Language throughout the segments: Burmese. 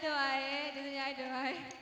များတင်ပါတယ်ကျေးဇူးများတင်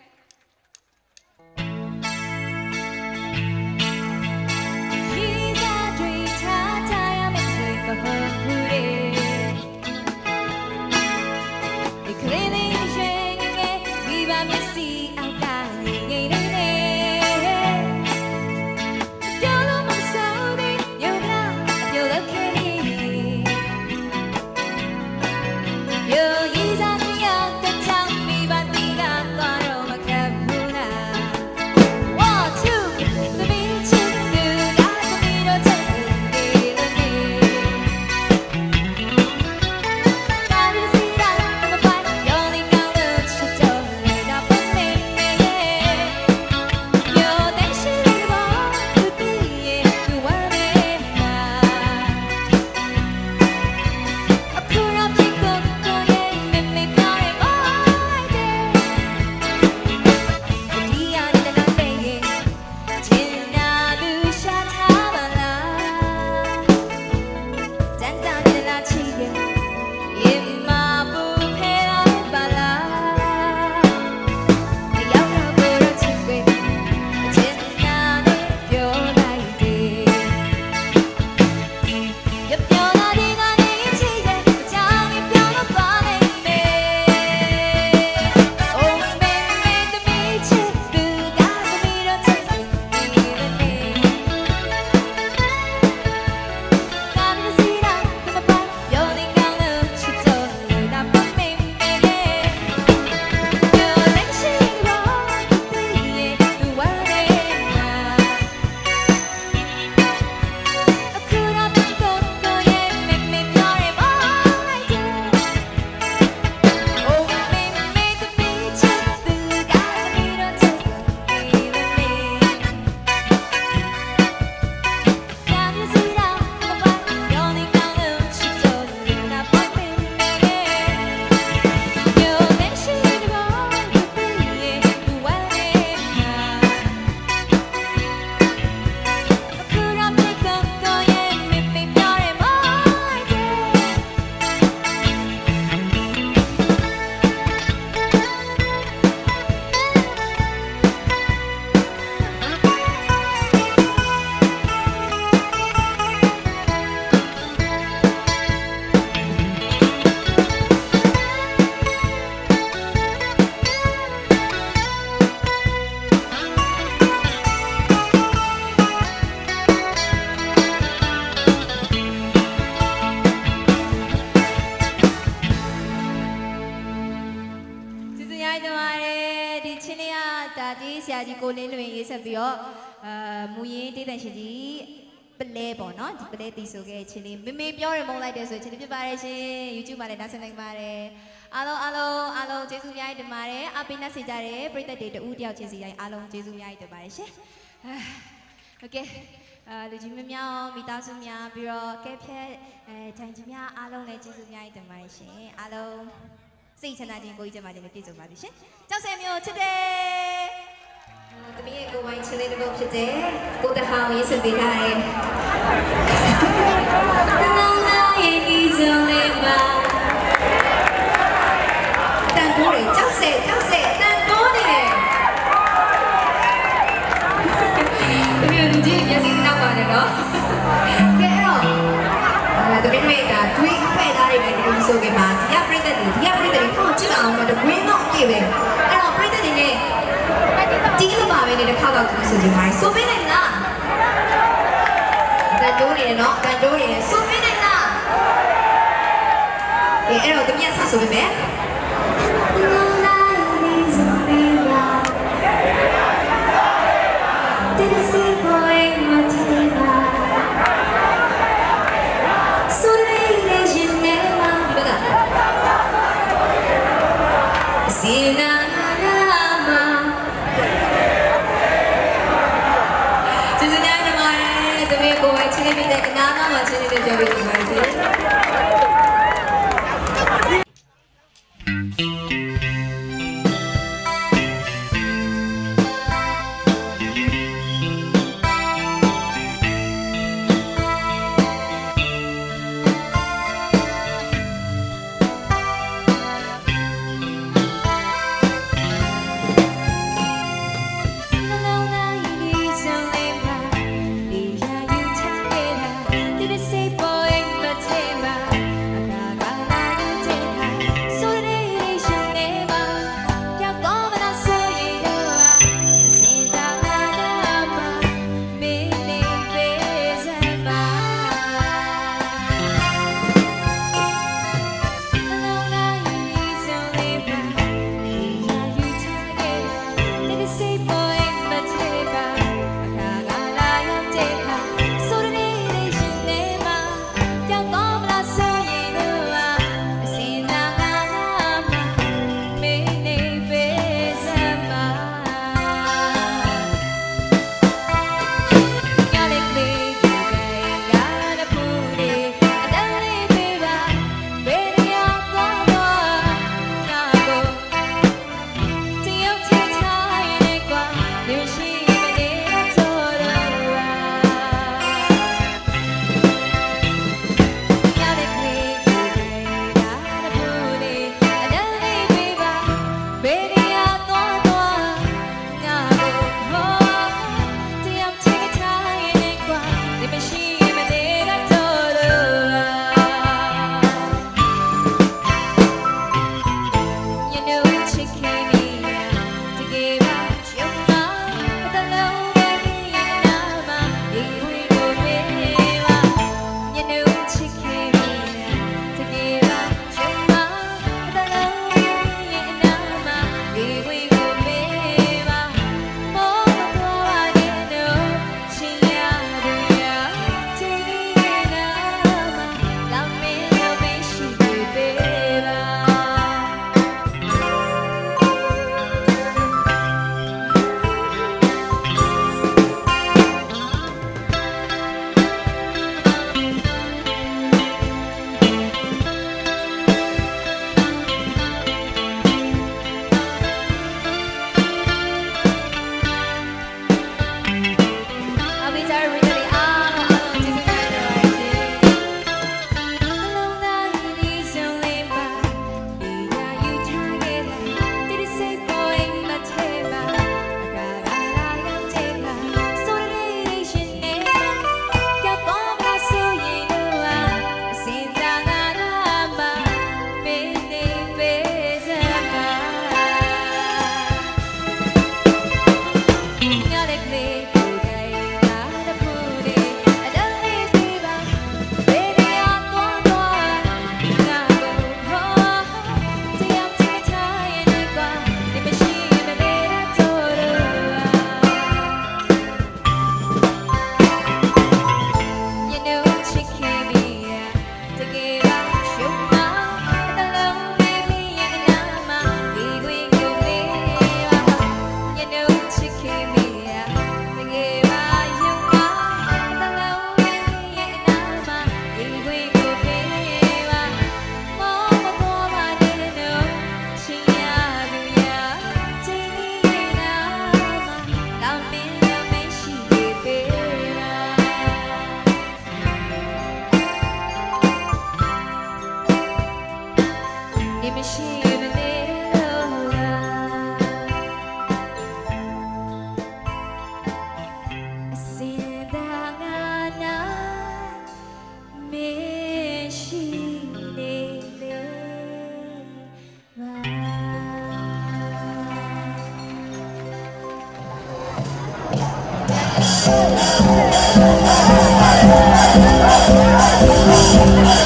ကြီးကိုလင်းလွင်ရေးဆက်ပြီးတော့အာမူရင်းတေးတန်ရှင်ကြီးပလဲပေါ့နော်ဒီပလဲတီဆိုခဲ့တဲ့ချင်းလေးမေမေပြောရမုန်းလိုက်တယ်ဆိုရင်ချင်းလေးဖြစ်ပါတယ်ရှင် YouTube မှာလည်းနားဆင်နိုင်ပါတယ်အားလုံးအားလုံးအားလုံးကျေးဇူးများတင်ပါတယ်အပိနဲ့စေကြတဲ့ပရိသတ်တွေတဦးတယောက်ချင်းစီတိုင်းအားလုံးကျေးဇူးများတင်ပါတယ်ရှင်โอเคအာလူကြီးမများမိသားစုများပြီးတော့ကဲဖြဲအဲတိုင်ကြီးများအားလုံးလည်းကျေးဇူးများတင်ပါတယ်ရှင်အားလုံး စိတ်ချမ်းသာခြင်းကိုယ်ကြီးကျန်းမာခြင်းနဲ့ပြည့်စုံပါစေရှင်။ကြောက်စဲမျိုးချစ်တယ်။တ မီးရဲ့ကိုယ်ပိုင်ချစ်လေးတစ်ပုဒ်ဖြစ်တဲ့ကိုတဟောင်ရေးစပေးထားတဲ့တနောင်းသားရဲ့ဒီစုံလေးမှာတန်တိုးတွေကြောက်စဲကြောက်စဲတန်တိုးနေတယ်။တမီးလူကြီးမျက်စိနောက်ပါတယ်နော်။ကဲအဲ့တော့အဲတမီးတို့ကတွေးဖဲ့သားတွေပဲဒီလိုဆိုကြမှာဒီကပြိတ္တတွေဒီကပြိတ္တတွေထောက်ကြည့်အောင်တော့တကွင်းတော့အပြည့်ပဲအဲ့တော့ပြိတ္တတွေနဲ့ ဒီလိုပါပဲနေတဲ့ခောက်တော့သူဆိုကြမှာဆိုပေးနိုင်လားတန်တိုးနေတယ်နော်တန်တိုးနေတယ်ဆိုပေးနိုင်လားအေးအဲ့တော့တမီးကဆက်ဆိုပေးမယ်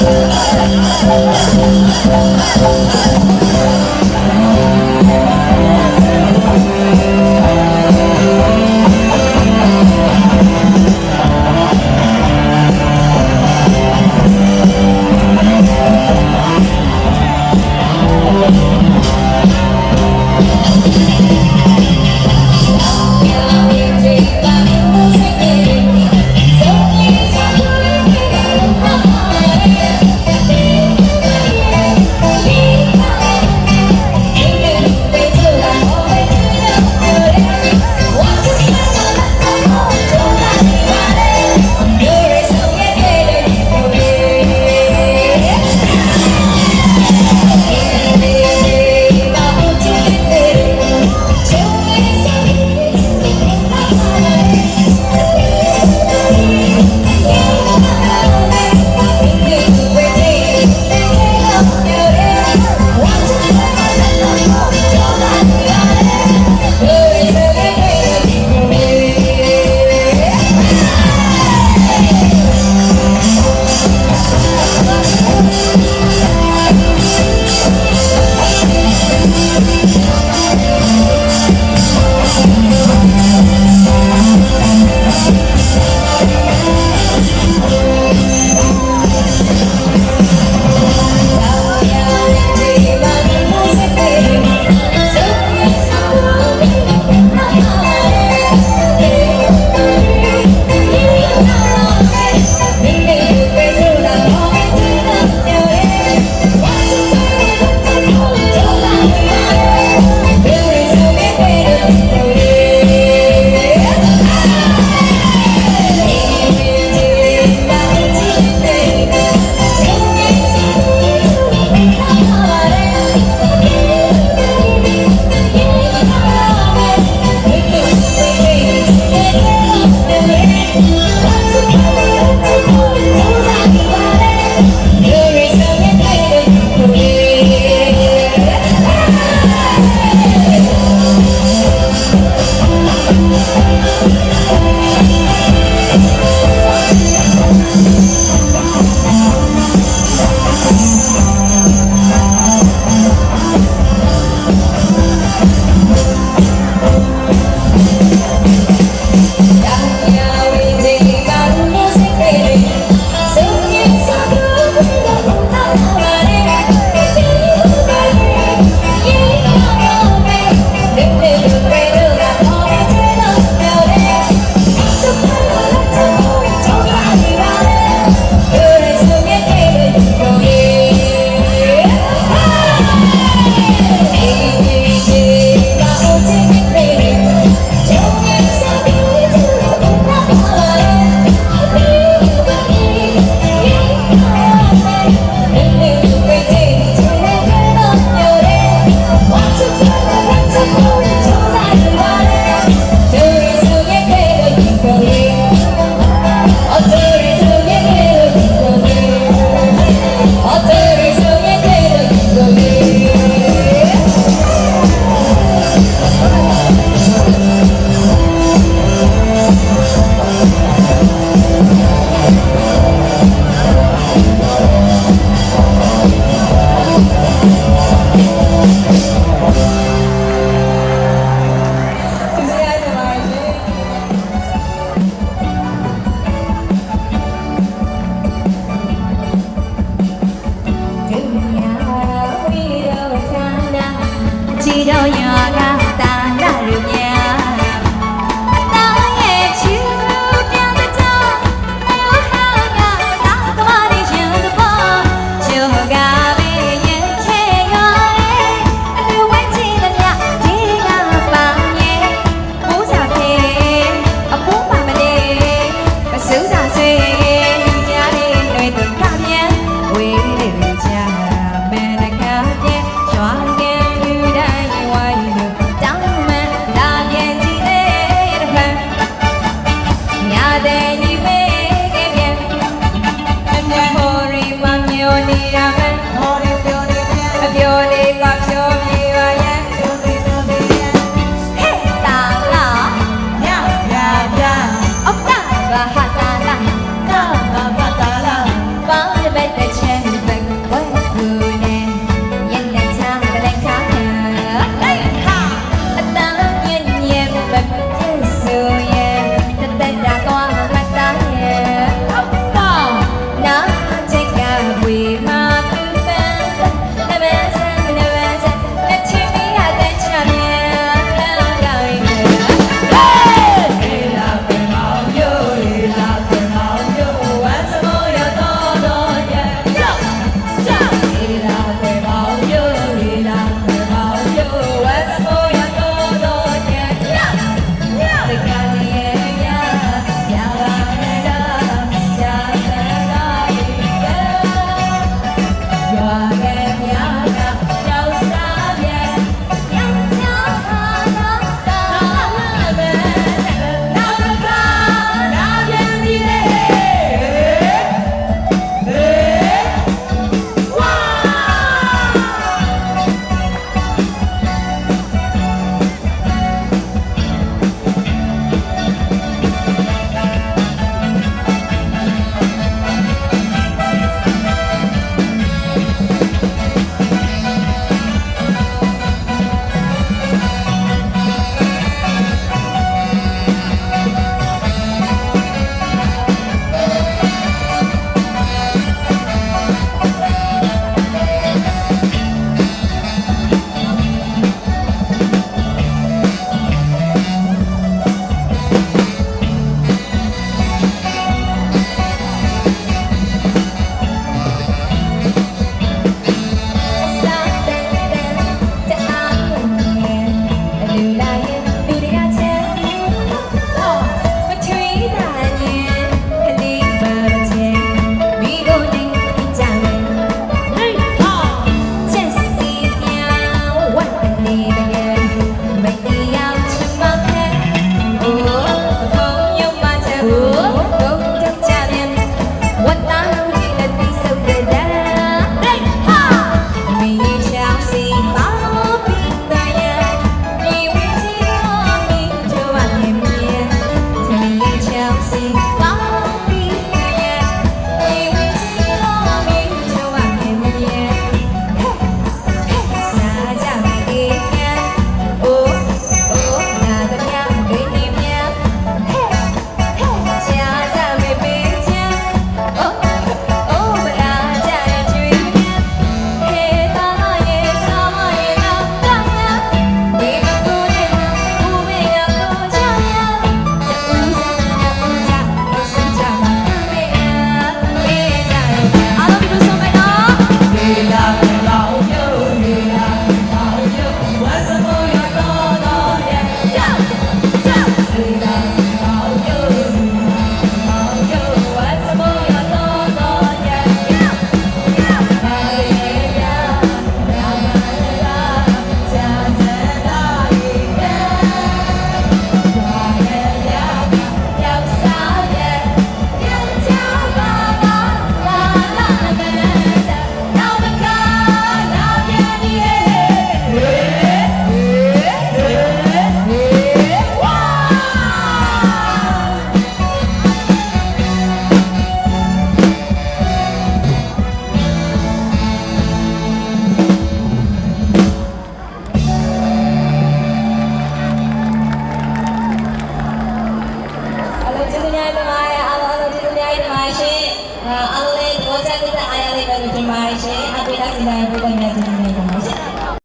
I'm sorry.